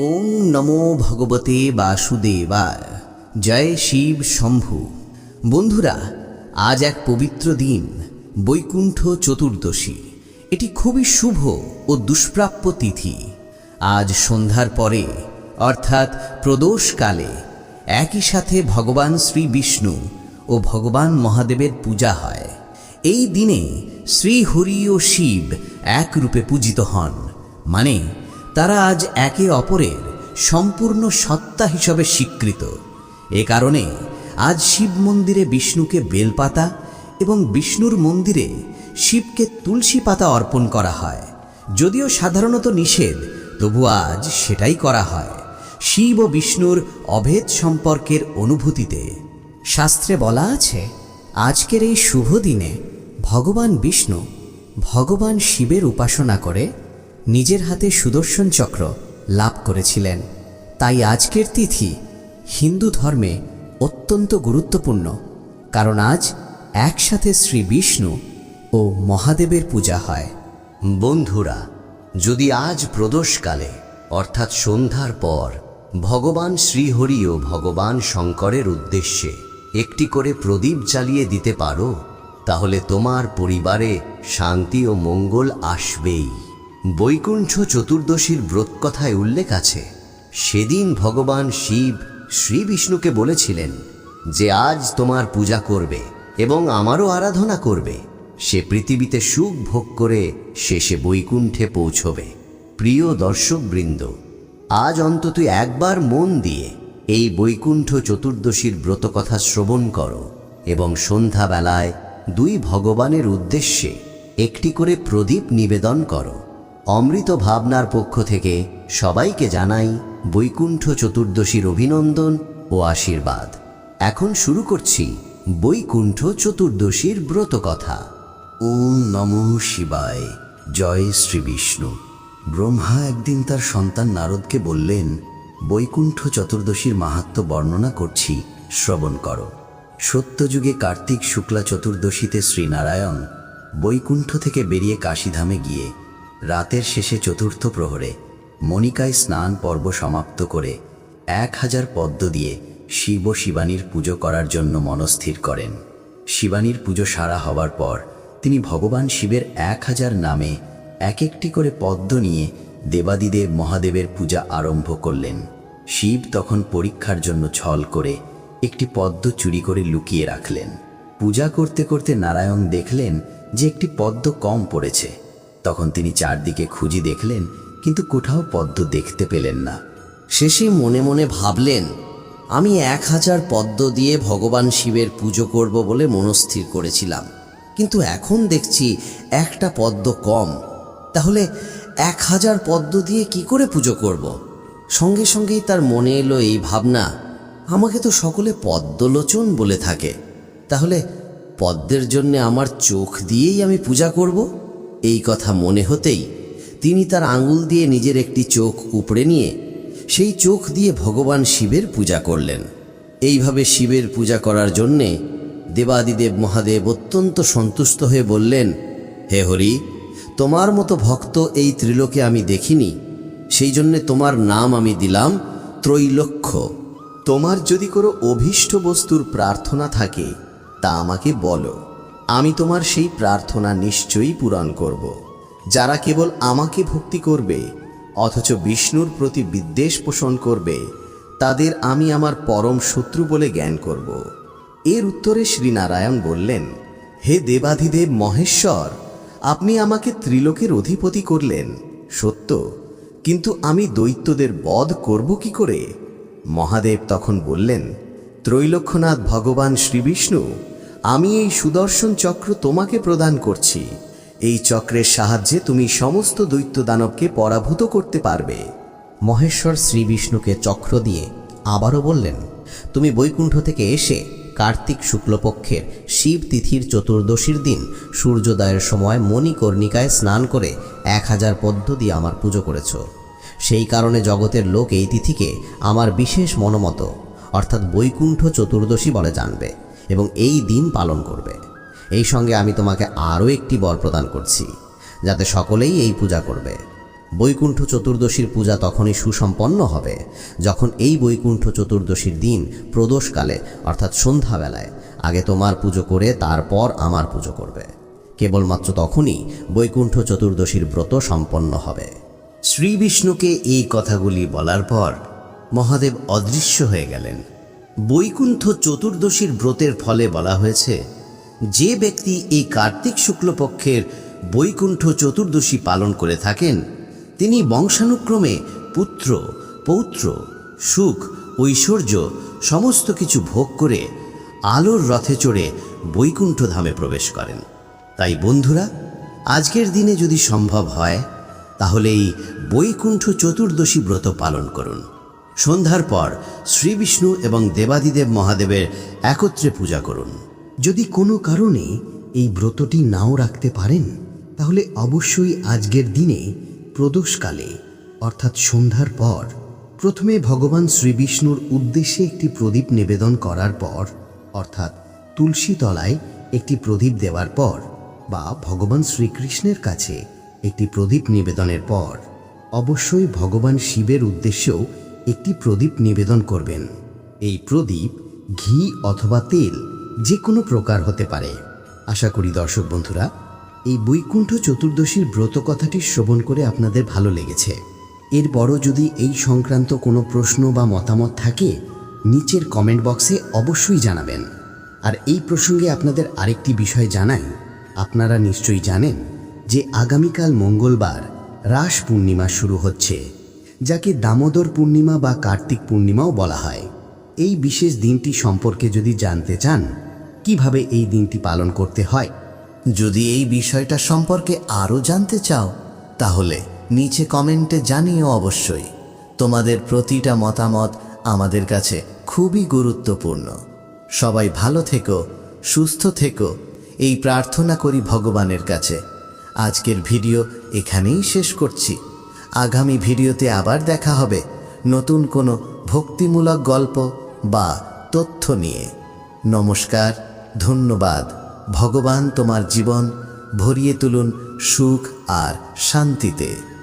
ওং নমো ভগবতে বাসুদেবায়। জয় শিব শম্ভু। বন্ধুরা, আজ এক পবিত্র দিন, বৈকুণ্ঠ চতুর্দশী। এটি খুবই শুভ ও দুষ্প্রাপ্য তিথি। আজ সন্ধ্যার পরে, অর্থাৎ প্রদোষকালে, একই সাথে ভগবান শ্রী বিষ্ণু ও ভগবান মহাদেবের পূজা হয়। এই দিনে শ্রী হরি ও শিব এক রূপে পূজিত হন। মানে তারা আজ একে অপরের সম্পূর্ণ সত্তা হিসাবে স্বীকৃত। এ কারণে আজ শিব মন্দিরে বিষ্ণুকে বেলপাতা এবং বিষ্ণুর মন্দিরে শিবকে তুলসী পাতা অর্পণ করা হয়। যদিও সাধারণত নিষেধ, তবু আজ সেটাই করা হয় শিব ও বিষ্ণুর অভেদ সম্পর্কের অনুভূতিতে। শাস্ত্রে বলা আছে, আজকের এই শুভ দিনে ভগবান বিষ্ণু ভগবান শিবের উপাসনা করে নিজের হাতে সুদর্শন চক্র লাভ করেছিলেন। তাই আজকের তিথি হিন্দু ধর্মে অত্যন্ত গুরুত্বপূর্ণ, কারণ আজ একসাথে শ্রী বিষ্ণু ও মহাদেবের পূজা হয়। বন্ধুরা, যদি আজ প্রদোষকালে, অর্থাৎ সন্ধ্যার পর, ভগবান শ্রীহরি ও ভগবান শঙ্করের উদ্দেশ্যে একটি করে প্রদীপ জ্বালিয়ে দিতে পারো, তাহলে তোমার পরিবারে শান্তি ও মঙ্গল আসবেই। বৈকুণ্ঠ চতুর্দশীর ব্রত কথায় উল্লেখ আছে। সেদিন ভগবান শিব শ্রী বিষ্ণুকে বলেছিলেন যে, আজ তোমার পূজা করবে এবং আমারও আরাধনা করবে। সে পৃথিবীতে সুখ ভোগ করে শেষে বৈকুণ্ঠে পৌঁছবে। প্রিয় দর্শকবৃন্দ, আজ অন্তত একবার মন দিয়ে এই বৈকুণ্ঠ চতুর্দশীর ব্রতকথা শ্রবণ করো এবং সন্ধ্যাবেলায় দুই ভগবানের উদ্দেশ্যে একটি করে প্রদীপ নিবেদন করো। অমৃত ভাবনার পক্ষ থেকে সবাইকে জানাই বৈকুণ্ঠ চতুর্দশীর অভিনন্দন ও আশীর্বাদ। এখন শুরু করছি বৈকুণ্ঠ চতুর্দশীর ব্রত কথা ওম নম শিবায়। জয় শ্রী বিষ্ণু। ব্রহ্মা একদিন তার সন্তান নারদকে বললেন, বৈকুণ্ঠ চতুর্দশীর মাহাত্ম বর্ণনা করছি, শ্রবণ করো। সত্যযুগে কার্তিক শুক্লা চতুর্দশীতে শ্রীনারায়ণ বৈকুণ্ঠ থেকে বেরিয়ে কাশীধামে গিয়ে রাতের শেষে চতুর্থ প্রহরে মণিকায় স্নান পর্ব সমাপ্ত করে এক হাজার পদ্ম দিয়ে শিব শিবানীর পুজো করার জন্য মনস্থির করেন। শিবানীর পুজো সারা হওয়ার পর তিনি ভগবান শিবের এক হাজার নামে এক একটি করে পদ্ম নিয়ে দেবাদিদেব মহাদেবের পূজা আরম্ভ করলেন। শিব তখন পরীক্ষার জন্য ছল করে একটি পদ্ম চুরি করে লুকিয়ে রাখলেন। পূজা করতে করতে নারায়ণ দেখলেন যে একটি পদ্ম কম পড়েছে। তখন তিনি চারদিকে খুঁজি দেখলেন, কিন্তু কোথাও পদ্ম দেখতে পেলেন না। শেষে মনে মনে ভাবলেন, আমি এক হাজার পদ্ম দিয়ে ভগবান শিবের পুজো করব বলে মনস্থির করেছিলাম। কিন্তু এখন দেখছি একটা পদ্ম কম। তাহলে এক হাজার পদ্ম দিয়ে কি করে পুজো করব। সঙ্গে সঙ্গেই তার মনে এলো এই ভাবনা, আমাকে তো সকলে পদ্মলোচন বলে থাকে। তাহলে পদ্মের জন্য আমার চোখ দিয়েই আমি পূজা করব? এই কথা মনে হতেই তিনি তার আঙুল দিয়ে নিজের একটি চোখ উপড়ে নিয়ে সেই চোখ দিয়ে ভগবান শিবের পূজা করলেন। এইভাবে শিবের পূজা করার জন্যে দেবাদিদেব মহাদেব অত্যন্ত সন্তুষ্ট হয়ে বললেন, হে হরি, তোমার মতো ভক্ত এই ত্রিলোকে আমি দেখিনি। সেই জন্যে তোমার নাম আমি দিলাম ত্রৈলক্ষ। তোমার যদি কোনো অভীষ্ট বস্তুর প্রার্থনা থাকে, তা আমাকে বলো। আমি তোমার সেই প্রার্থনা নিশ্চয়ই পূরণ করব, যারা কেবল আমাকে ভক্তি করবে, অথচ বিষ্ণুর প্রতি বিদ্বেষ পোষণ করবে, তাদের আমি আমার পরম শত্রু বলে জ্ঞান করব। এর উত্তরে শ্রীনারায়ণ বললেন, হে দেবাধিদেব মহেশ্বর, আপনি আমাকে ত্রিলোকের অধিপতি করলেন, সত্য, কিন্তু আমি দৈত্যদের বধ করব কি করে? মহাদেব তখন বললেন, ত্রৈলক্ষ্যনাথ ভগবান শ্রীবিষ্ণু আমি এই সুদর্শন চক্র তোমাকে প্রদান করছি। এই চক্রের সাহায্যে তুমি সমস্ত দৈত্য দানবকে পরাভূত করতে পারবে। মহেশ্বর শ্রী বিষ্ণুকে চক্র দিয়ে আবারও বললেন, তুমি বৈকুণ্ঠ থেকে এসে কার্তিক শুক্লপক্ষের শিব তিথির চতুর্দশীর দিন সূর্যোদয়ের সময় মণিকর্ণিকায় স্নান করে এক হাজার পদ্ম দিয়ে আমার পুজো করেছ। সেই কারণে জগতের লোক এই তিথিকে আমার বিশেষ মনোমত, অর্থাৎ বৈকুণ্ঠ চতুর্দশী বলে জানবে। এবং এই দিন পালন করবে। এই সঙ্গে আমি তোমাকে আরও একটি বর প্রদান করছি, যাতে সকলেই এই পূজা করবে। বৈকুণ্ঠ চতুর্দশীর পূজা তখনই সুসম্পন্ন হবে, যখন এই বৈকুণ্ঠ চতুর্দশীর দিন প্রদোষকালে, অর্থাৎ সন্ধ্যাবেলায়, আগে তোমার পুজো করে তারপর আমার পুজো করবে। কেবলমাত্র তখনই বৈকুণ্ঠ চতুর্দশীর ব্রত সম্পন্ন হবে। শ্রী বিষ্ণুকে এই কথাগুলি বলার পর মহাদেব অদৃশ্য হয়ে গেলেন। বৈকুণ্ঠ চতুর্দশীর ব্রতের ফলে বলা হয়েছে, যে ব্যক্তি এই কার্তিক শুক্লপক্ষের বৈকুণ্ঠ চতুর্দশী পালন করে থাকেন, তিনি বংশানুক্রমে পুত্র, পৌত্র, সুখ, ঐশ্বর্য সমস্ত কিছু ভোগ করে আলোর রথে চড়ে বৈকুণ্ঠ ধামে প্রবেশ করেন। তাই বন্ধুরা, আজকের দিনে যদি সম্ভব হয়, তাহলে এই বৈকুণ্ঠ চতুর্দশী ব্রত পালন করুন। সন্ধ্যার পর শ্রী বিষ্ণু এবং দেবাদিদেব মহাদেবের একত্রে পূজা করুন। যদি কোনো কারণে এই ব্রতটি নাও রাখতে পারেন, তাহলে অবশ্যই আজকের দিনে প্রদোষকালে, অর্থাৎ সন্ধ্যার পর, প্রথমে ভগবান শ্রী বিষ্ণুর উদ্দেশ্যে একটি প্রদীপ নিবেদন করার পর, অর্থাৎ তুলসী তলায় একটি প্রদীপ দেওয়ার পর, বা ভগবান শ্রীকৃষ্ণের কাছে একটি প্রদীপ নিবেদনের পর, অবশ্যই ভগবান শিবের উদ্দেশ্যেও একটি প্রদীপ নিবেদন করবেন। এই প্রদীপ ঘি অথবা তেল যে কোনো প্রকার হতে পারে। আশা করি দর্শক বন্ধুরা, এই বৈকুণ্ঠ চতুর্দশীর ব্রত কথাটি শ্রবণ করে আপনাদের ভালো লেগেছে। এরপরও যদি এই সংক্রান্ত কোনো প্রশ্ন বা মতামত থাকে, নিচের কমেন্ট বক্সে অবশ্যই জানাবেন। আর এই প্রসঙ্গে আপনাদের আরেকটি বিষয় জানাই। আপনারা নিশ্চয়ই জানেন যে আগামীকাল মঙ্গলবার রাস পূর্ণিমা শুরু হচ্ছে। যাকে দামোদর পূর্ণিমা বা কার্তিক পূর্ণিমাও বলা হয়। এই বিশেষ দিনটি সম্পর্কে যদি জানতে চান, কীভাবে এই দিনটি পালন করতে হয়? যদি এই বিষয়টা সম্পর্কে আরও জানতে চাও, তাহলে নিচে কমেন্টে জানিও অবশ্যই। তোমাদের প্রতিটা মতামত আমাদের কাছে খুবই গুরুত্বপূর্ণ। সবাই ভালো থেকো, সুস্থ থেকো। এই প্রার্থনা করি ভগবানের কাছে। আজকের ভিডিও এখানেই শেষ করছি। আগামী ভিডিওতে আবার দেখা হবে নতুন কোনো ভক্তিমূলক গল্প বা তথ্য নিয়ে। নমস্কার, ধন্যবাদ। ভগবান তোমার জীবন ভরিয়ে তুলুন সুখ আর শান্তিতে।